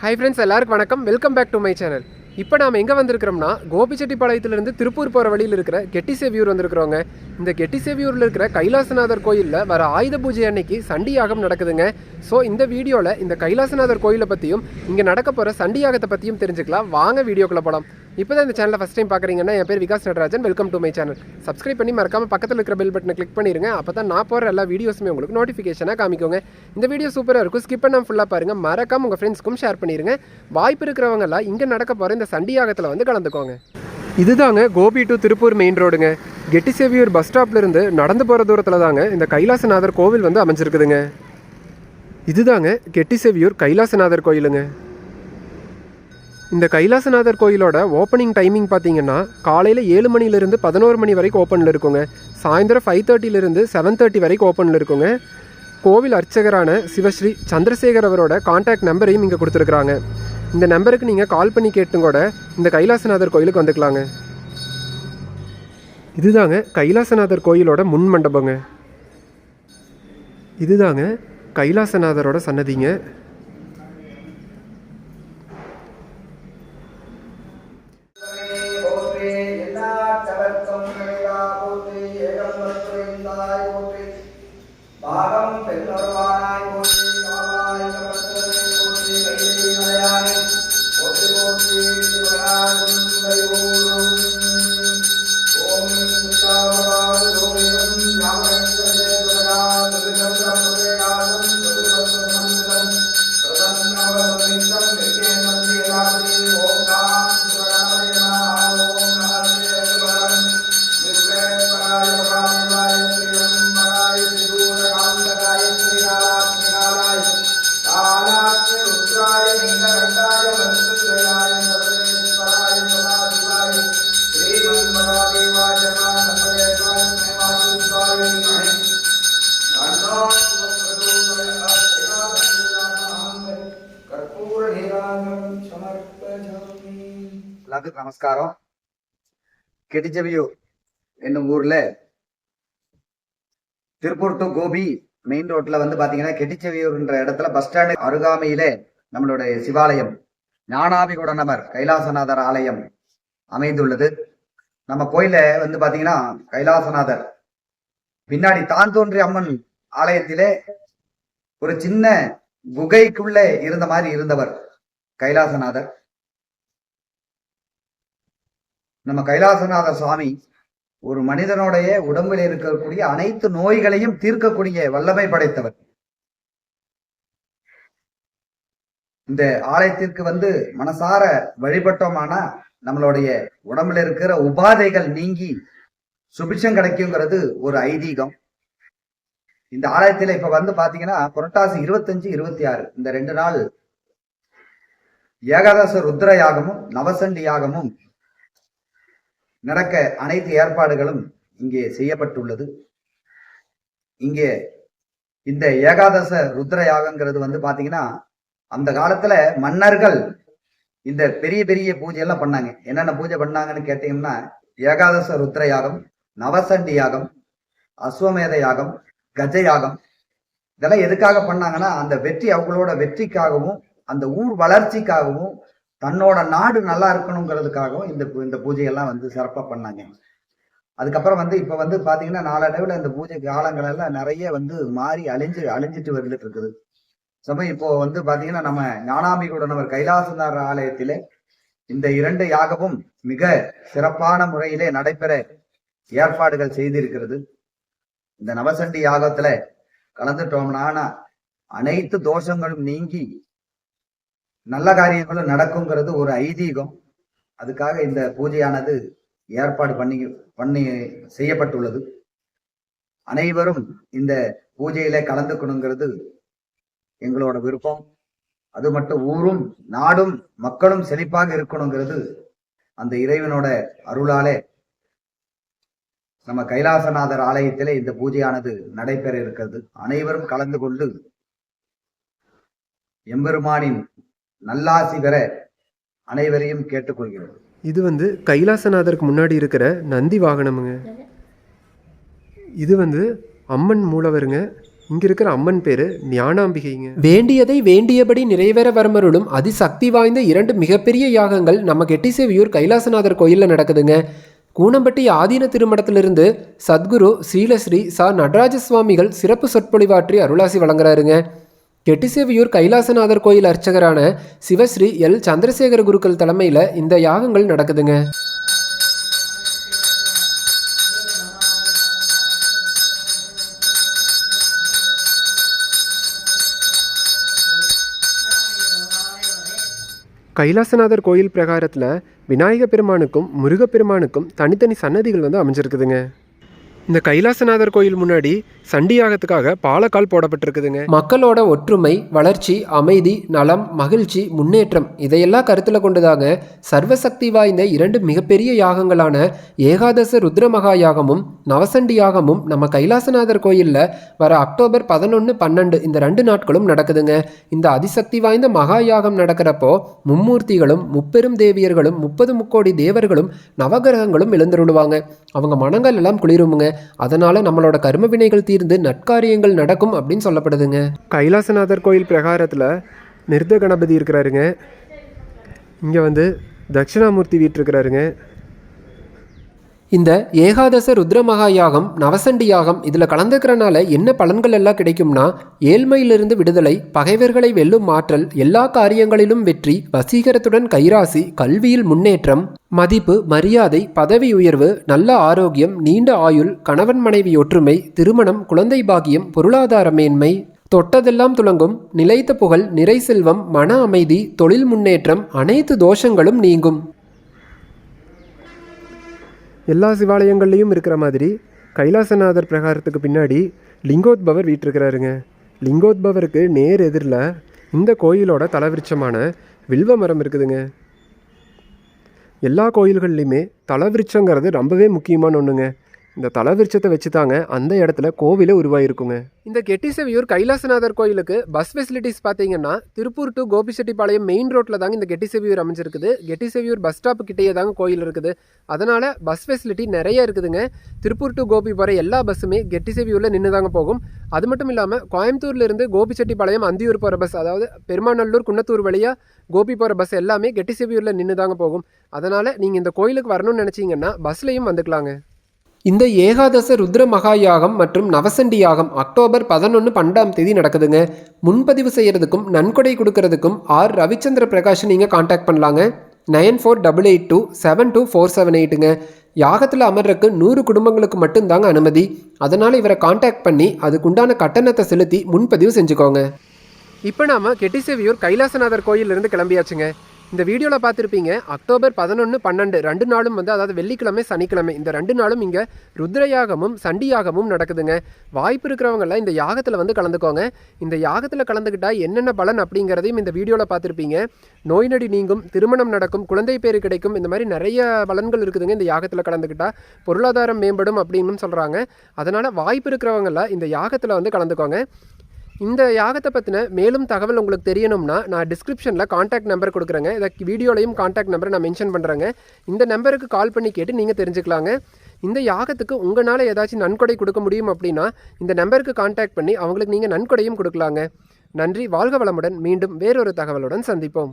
High friends எல்லாருக்கும் வணக்கம். Welcome back to my channel இப்போ நாம் எங்கே வந்திருக்கிறோம்னா கோபிச்செட்டிப்பாளையத்துலேருந்து திருப்பூர் போகிற வழியில் இருக்கிற கெட்டி சேவியூர் வந்திருக்கிறோங்க. இந்த கெட்டி சேவியூரில் இருக்கிற கைலாசநாதர் கோயிலில் வர ஆயுத பூஜை அன்னைக்கு சண்டி யாகம் நடக்குதுங்க. ஸோ இந்த வீடியோவில் இந்த கைலாசநாதர் கோயிலை பற்றியும் இங்கே நடக்க போகிற சண்டியாகத்தை பற்றியும் தெரிஞ்சுக்கலாம். வாங்க வீடியோக்குள்ளே போகலாம் இப்போ தான் இந்த சேனலை ஃபஸ்ட் டைம் பார்க்குறீங்கன்னா என் பேர் Vikas Natarajan. Welcome to my channel subscribe பண்ணி மறக்காம பக்கத்தில் இருக்கிற பெல் பட்டனை கிளிக் பண்ணிருங்க. அப்போ தான் நான் போகிற எல்லா வீடியோஸுமே உங்களுக்கு நோட்டிஃபிகேஷனாக காமிக்கோங்க. இந்த வீடியோ சூப்பராக இருக்கும். ஸ்கிப் பண்ணாமல் ஃபுல்லாக பாருங்கள் மறக்காம உங்கள் ஃப்ரெண்ட்ஸ்க்கும் ஷேர் பண்ணிடுங்க வாய்ப்பு இருக்கிறவங்கலாம் இங்கே நடக்க போகிற இந்த சண்டியாகத்தில் வந்து கலந்துக்கோங்க. இதுதாங்க கோபி டு திருப்பூர் மெயின் ரோடுங்க கெட்டிசேவியூர் பஸ் ஸ்டாப்லேருந்து நடந்து போகிற தூரத்தில் தாங்க இந்த கைலாசநாதர் கோவில் வந்து அமைஞ்சிருக்குதுங்க. இதுதாங்க கெட்டிசேவியூர் கைலாசநாதர் கோயிலுங்க. இந்த கைலாசநாதர் கோயிலோட ஓப்பனிங் டைமிங் பார்த்தீங்கன்னா காலையில் ஏழு மணிலேருந்து பதினோரு மணி வரைக்கும் ஓப்பனில் இருக்குங்க. சாயந்தரம் ஃபைவ் தேர்ட்டிலேருந்து செவன் தேர்ட்டி வரைக்கும் ஓப்பனில் இருக்குங்க. கோவில் அர்ச்சகரான சிவஸ்ரீ சந்திரசேகர் அவரோட காண்டாக்ட் நம்பரையும் இங்கே கொடுத்துருக்குறாங்க. இந்த நம்பருக்கு நீங்கள் கால் பண்ணி கேட்டும் கூட இந்த கைலாசநாதர் கோயிலுக்கு வந்துக்கலாங்க. இதுதாங்க கைலாசநாதர் கோயிலோட முன் மண்டபங்க. இதுதாங்க கைலாசநாதரோட சன்னதிங்க. எல்லாத்துக்கும் நமஸ்காரம். கெட்டிச்செவியூர் என்னும் ஊர்ல திருப்பூர் டு கோபி மெயின் ரோட்ல வந்து பாத்தீங்கன்னா கெட்டிச்சவியூர்ன்ற இடத்துல பஸ் ஸ்டாண்டு அருகாமையில நம்மளுடைய சிவாலயம் ஞானாபிகுடனமர் கைலாசநாதர் ஆலயம் அமைந்துள்ளது. நம்ம கோயில வந்து பாத்தீங்கன்னா கைலாசநாதர். பின்னாடி தான் தோன்றிய அம்மன் ஆலயத்திலே ஒரு சின்ன குகைக்குள்ளே இருந்த மாதிரி இருந்தவர் கைலாசநாதர். நம்ம கைலாசநாத சுவாமி ஒரு மனிதனுடைய உடம்பில் இருக்கக்கூடிய அனைத்து நோய்களையும் தீர்க்கக்கூடிய வல்லமை படைத்தவர். இந்த ஆலயத்திற்கு வந்து மனசார வழிபட்டோமானா நம்மளுடைய உடம்புல இருக்கிற உபாதைகள் நீங்கி சுபிட்சம் கிடைக்குங்கிறது ஒரு ஐதீகம். இந்த ஆலயத்துல இப்ப வந்து பாத்தீங்கன்னா புரட்டாசி இருபத்தஞ்சு இருபத்தி ஆறு இந்த ரெண்டு நாள் ஏகாதச ருத்ர யாகமும் நவசண்டி யாகமும் நடக்க அனைத்து ஏற்பாடுகளும் இங்கே செய்யப்பட்டுள்ளது. இங்கே இந்த ஏகாதச ருத்ர யாகங்கிறது வந்து பாத்தீங்கன்னா அந்த காலத்துல மன்னர்கள் இந்த பெரிய பெரிய பூஜை எல்லாம் பண்ணாங்க. என்னென்ன பூஜை பண்ணாங்கன்னு கேட்டீங்கன்னா ஏகாதச ருத்ர யாகம் நவசண்டி யாகம் அஸ்வமேத யாகம் கஜ யாகம். இதெல்லாம் எதுக்காக பண்ணாங்கன்னா அந்த வெற்றி அவங்களோட வெற்றிக்காகவும் அந்த ஊர் வளர்ச்சிக்காகவும் தன்னோட நாடு நல்லா இருக்கணுங்கிறதுக்காகவும் இந்த பூ- இந்த பூஜையெல்லாம் வந்து சிறப்பாக பண்ணாங்க. அதுக்கப்புறம் வந்து இப்போ வந்து பார்த்தீங்கன்னா நாளடைவில் இந்த பூஜை காலங்களெல்லாம் நிறைய வந்து மாறி அழிஞ்சு அழிஞ்சிட்டு வந்துட்டு இருக்குது. சமயம் இப்போ வந்து பார்த்தீங்கன்னா நம்ம ஞானாம்பிகுடனவர் கைலாசநாதர் ஆலயத்திலே இந்த இரண்டு யாகமும் மிக சிறப்பான முறையிலே நடைபெற ஏற்பாடுகள் செய்திருக்கிறது. இந்த நவசண்டி யாகத்துல கலந்துட்டோம்னா அனைத்து தோஷங்களும் நீங்கி நல்ல காரியங்களும் நடக்குங்கிறது ஒரு ஐதீகம். அதுக்காக இந்த பூஜையானது ஏற்பாடு பண்ணி பண்ணி செய்யப்பட்டுள்ளது. அனைவரும் இந்த பூஜையில கலந்துக்கணுங்கிறது எங்களோட விருப்பம். அது மட்டும் ஊரும் நாடும் மக்களும் செழிப்பாக இருக்கணுங்கிறது அந்த இறைவனோட அருளாலே நம்ம கைலாசநாதர் ஆலயத்திலே இந்த பூஜையானது நடைபெற இருக்கிறது. அனைவரும் கலந்து கொண்டு எம்பெருமானின் நல்லாசி பெற அனைவரையும் கேட்டுக்கொள்கிறோம் இது வந்து கைலாசநாதருக்கு முன்னாடி இருக்கிற நந்தி வாகனமுங்க. இது வந்து அம்மன் மூலவருங்க. இங்க இருக்கிற அம்மன் பேரு ஞானாம்பிகைங்க. வேண்டியதை வேண்டியபடி நிறைவேற வரமருளும் அதிசக்தி வாய்ந்த இரண்டு மிகப்பெரிய யாகங்கள் நம்ம கெட்டிசேவியூர் கைலாசநாதர் கோயிலில் நடக்குதுங்க. கூனம்பட்டி ஆதீன திருமணத்திலிருந்து சத்குரு ஸ்ரீலஸ்ரீ சா நடராஜ சுவாமிகள் சிறப்பு சொற்பொழிவாற்றி அருளாசி வழங்குறாருங்க. கெட்டிசேவியூர் கைலாசநாதர் கோயில் அர்ச்சகரான சிவஸ்ரீ எல். சந்திரசேகர குருக்கள் தலைமையில் இந்த யாகங்கள் நடக்குதுங்க. கைலாசநாதர் கோயில் பிரகாரத்தில் விநாயக பெருமானுக்கும் முருகப்பெருமானுக்கும் தனித்தனி சன்னதிகள் வந்து அமைஞ்சிருக்குதுங்க. இந்த கைலாசநாதர் கோயில் முன்னாடி சண்டியாகத்துக்காக பாலக்கால் போடப்பட்டிருக்குதுங்க. மக்களோட ஒற்றுமை வளர்ச்சி அமைதி நலம் மகிழ்ச்சி முன்னேற்றம் இதையெல்லாம் கருத்தில் கொண்டுதாங்க சர்வசக்தி வாய்ந்த இரண்டு மிகப்பெரிய யாகங்களான ஏகாதச ருத்ர மகா யாகமும் நவசண்டி யாகமும் நம்ம கைலாசநாதர் கோயிலில் வர அக்டோபர் பதினொன்று பன்னெண்டு இந்த ரெண்டு நாட்களும் நடக்குதுங்க. இந்த அதிசக்தி வாய்ந்த மகா யாகம் நடக்கிறப்போ மும்மூர்த்திகளும் முப்பெரும் தேவியர்களும் முப்பது முக்கோடி தேவர்களும் நவகிரகங்களும் எழுந்தருளுவாங்க. அவங்க மனங்கள் எல்லாம் குளிருமுங்க. அதனால நம்மளோட கர்ம வினைகள் இருந்து நற்காரியங்கள் நடக்கும் அப்படின்னு சொல்லப்படுதுங்க. கைலாசநாதர் கோயில் பிரகாரத்தில் நிருத்த கணபதி இருக்கிறாருங்க. இங்கே வந்து தட்சிணாமூர்த்தி வீட்டிருக்கிறாருங்க. இந்த ஏகாதச ருத்ரமகா யாகம் நவசண்டி யாகம் இதில் கலந்துக்கிறனால என்ன பலன்கள் எல்லாம் கிடைக்கும்னா ஏழ்மையிலிருந்து விடுதலை பகைவர்களை வெல்லும் ஆற்றல் எல்லா காரியங்களிலும் வெற்றி வசீகரத்துடன் கைராசி கல்வியில் முன்னேற்றம் மதிப்பு மரியாதை பதவி உயர்வு நல்ல ஆரோக்கியம் நீண்ட ஆயுள் கணவன் மனைவி ஒற்றுமை திருமணம் குழந்தை பாகியம் பொருளாதார மேன்மை தொட்டதெல்லாம் துலங்கும் நிலைத்த புகழ் நிறை செல்வம் மன அமைதி தொழில் முன்னேற்றம் அனைத்து தோஷங்களும் நீங்கும். எல்லா சிவாலயங்கள்லேயும் இருக்கிற மாதிரி கைலாசநாதர் பிரகாரத்துக்கு பின்னாடி லிங்கோத்பவர் வீட்டிருக்கிறாருங்க லிங்கோத்பவருக்கு நேர் எதிரில் இந்த கோயிலோட தலவிருட்சமான வில்வ மரம் இருக்குதுங்க. எல்லா கோயில்கள்லையுமே தலவிருட்சங்கிறது ரொம்பவே முக்கியமான ஒன்றுங்க இந்த தலவிருட்சத்தை வச்சு தாங்க அந்த இடத்துல கோவிலே உருவாயிருக்குங்க. இந்த கெட்டிசெவியூர் கைலாசநாதர் கோயிலுக்கு பஸ் ஃபெசிலிட்டிஸ் பார்த்தீங்கன்னா திருப்பூர் டு கோபிச்செட்டிப்பாளையம் மெயின் ரோட்டில் தாங்க இந்த கெட்டிசவியூர் அமைஞ்சிருக்குது. கெட்டிசவியூர் பஸ் ஸ்டாப் கிட்டேயே தாங்க கோயில் இருக்குது. அதனால் பஸ் ஃபெசிலிட்டி நிறைய இருக்குதுங்க. திருப்பூர் டு கோபி போகிற எல்லா பஸ்ஸுமே கெட்டிசவியூரில் நின்று தாங்க போகும். அது மட்டும் இல்லாமல் கோயம்புத்தூர்லேருந்து கோபிச்செட்டிப்பாளையம் அந்தியூர் போகிற பஸ் அதாவது பெருமாநல்லூர் குன்னத்தூர் வழியாக கோபி போகிற பஸ் எல்லாமே கெட்டிசவியூரில் நின்று தாங்க போகும். அதனால் நீங்கள் இந்த கோயிலுக்கு வரணும்னு நினச்சிங்கன்னா பஸ்லேயும் வந்துக்கலாங்க. இந்த ஏகாதச ருத்ர மகா யாகம் மற்றும் நவசண்டி யாகம் அக்டோபர் பதினொன்று பன்னெண்டாம் தேதி நடக்குதுங்க. முன்பதிவு செய்கிறதுக்கும் நன்கொடை கொடுக்கறதுக்கும் ஆர். ரவிச்சந்திர பிரகாஷ் நீங்கள் காண்டாக்ட் பண்ணலாங்க. Nine four double eight two seven two four seven எயிட்டுங்க. யாகத்தில் அமர்றதுக்கு நூறு குடும்பங்களுக்கு மட்டும்தாங்க அனுமதி. அதனால் இவரை காண்டாக்ட் பண்ணி அதுக்குண்டான கட்டணத்தை செலுத்தி முன்பதிவு செஞ்சுக்கோங்க. இப்போ நாம கெட்டிசேவியூர் கைலாசநாதர் கோயிலிருந்து கிளம்பியாச்சுங்க. இந்த வீடியோவில் பார்த்துருப்பீங்க அக்டோபர் பதினொன்று பன்னெண்டு ரெண்டு நாளும் வந்து அதாவது வெள்ளிக்கிழமை சனிக்கிழமை இந்த ரெண்டு நாளும் இங்கே ருத்ரயாகமும் சண்டியாகமும் நடக்குதுங்க. வாய்ப்பு இருக்கிறவங்கெல்லாம் இந்த யாகத்தில் வந்து கலந்துக்கோங்க. இந்த யாகத்தில் கலந்துக்கிட்டால் என்னென்ன பலன் அப்படிங்கிறதையும் இந்த வீடியோவில் பார்த்துருப்பீங்க. நோய் நடி நீங்கும் திருமணம் நடக்கும் குழந்தை பேர் கிடைக்கும் இந்த மாதிரி நிறைய பலன்கள் இருக்குதுங்க இந்த யாகத்தில் கலந்துக்கிட்டால் பொருளாதாரம் மேம்படும் அப்படின்னு சொல்கிறாங்க அதனால் வாய்ப்பு இருக்கிறவங்கெல்லாம் இந்த யாகத்தில் வந்து கலந்துக்கோங்க. இந்த யாகத்தை பற்றின மேலும் தகவல் உங்களுக்கு தெரியணும்னா நான் டிஸ்கிரிப்ஷனில் காண்டாக்ட் நம்பர் கொடுக்குறேங்க. இதை வீடியோலையும் காண்டாக்ட் நம்பரை நான் மென்ஷன் பண்ணுறேங்க இந்த நம்பருக்கு கால் பண்ணி கேட்டு நீங்கள் தெரிஞ்சுக்கலாங்க. இந்த யாகத்துக்கு உங்களால் ஏதாச்சும் நன்கொடை கொடுக்க முடியும் அப்படின்னா இந்த நம்பருக்கு காண்டாக்ட் பண்ணி அவங்களுக்கு நீங்கள் நன்கொடையும் கொடுக்கலாங்க. நன்றி வாழ்க வளமுடன். மீண்டும் வேறொரு தகவலுடன் சந்திப்போம்.